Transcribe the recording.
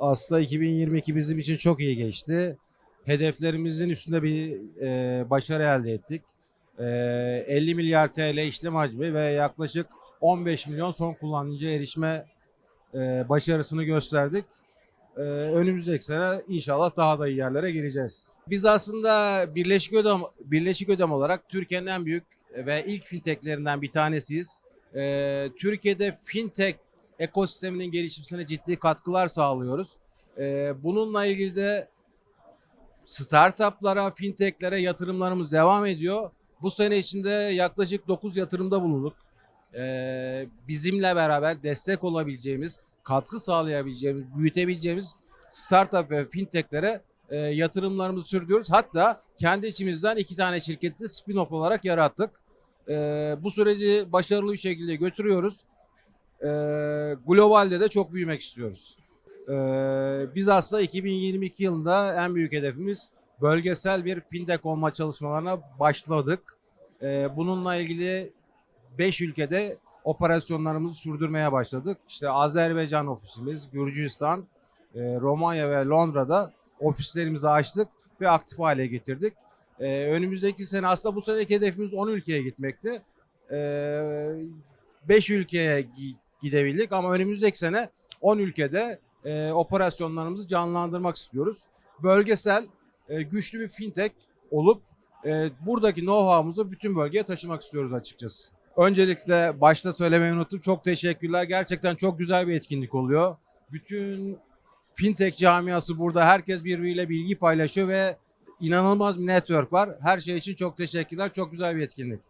Aslında 2022 bizim için çok iyi geçti. Hedeflerimizin üstünde bir e, başarı elde ettik. E, 50 milyar TL işlem hacmi ve yaklaşık 15 milyon son kullanıcı erişme e, başarısını gösterdik. E, önümüzdeki sene inşallah daha da iyi yerlere gireceğiz. Biz aslında Birleşik Ödem, Birleşik Ödem olarak Türkiye'nin en büyük ve ilk fintechlerinden bir tanesiyiz. E, Türkiye'de fintech ekosisteminin gelişmesine ciddi katkılar sağlıyoruz. Ee, bununla ilgili de startuplara, fintechlere yatırımlarımız devam ediyor. Bu sene içinde yaklaşık 9 yatırımda bulunduk. Ee, bizimle beraber destek olabileceğimiz, katkı sağlayabileceğimiz, büyütebileceğimiz startup ve fintechlere e, yatırımlarımızı sürdürüyoruz. Hatta kendi içimizden iki tane şirketi spin-off olarak yarattık. Ee, bu süreci başarılı bir şekilde götürüyoruz. Ee, globalde de çok büyümek istiyoruz. Ee, biz aslında 2022 yılında en büyük hedefimiz bölgesel bir fintech olma çalışmalarına başladık. Ee, bununla ilgili 5 ülkede operasyonlarımızı sürdürmeye başladık. İşte Azerbaycan ofisimiz, Gürcistan, e, Romanya ve Londra'da ofislerimizi açtık ve aktif hale getirdik. Ee, önümüzdeki sene aslında bu seneki hedefimiz 10 ülkeye gitmekti. Ee, 5 ülkeye gidebildik ama önümüzdeki sene 10 ülkede e, operasyonlarımızı canlandırmak istiyoruz. Bölgesel e, güçlü bir fintech olup e, buradaki know-how'umuzu bütün bölgeye taşımak istiyoruz açıkçası. Öncelikle başta söylemeyi unuttum. Çok teşekkürler. Gerçekten çok güzel bir etkinlik oluyor. Bütün fintech camiası burada. Herkes birbiriyle bilgi paylaşıyor ve inanılmaz bir network var. Her şey için çok teşekkürler. Çok güzel bir etkinlik.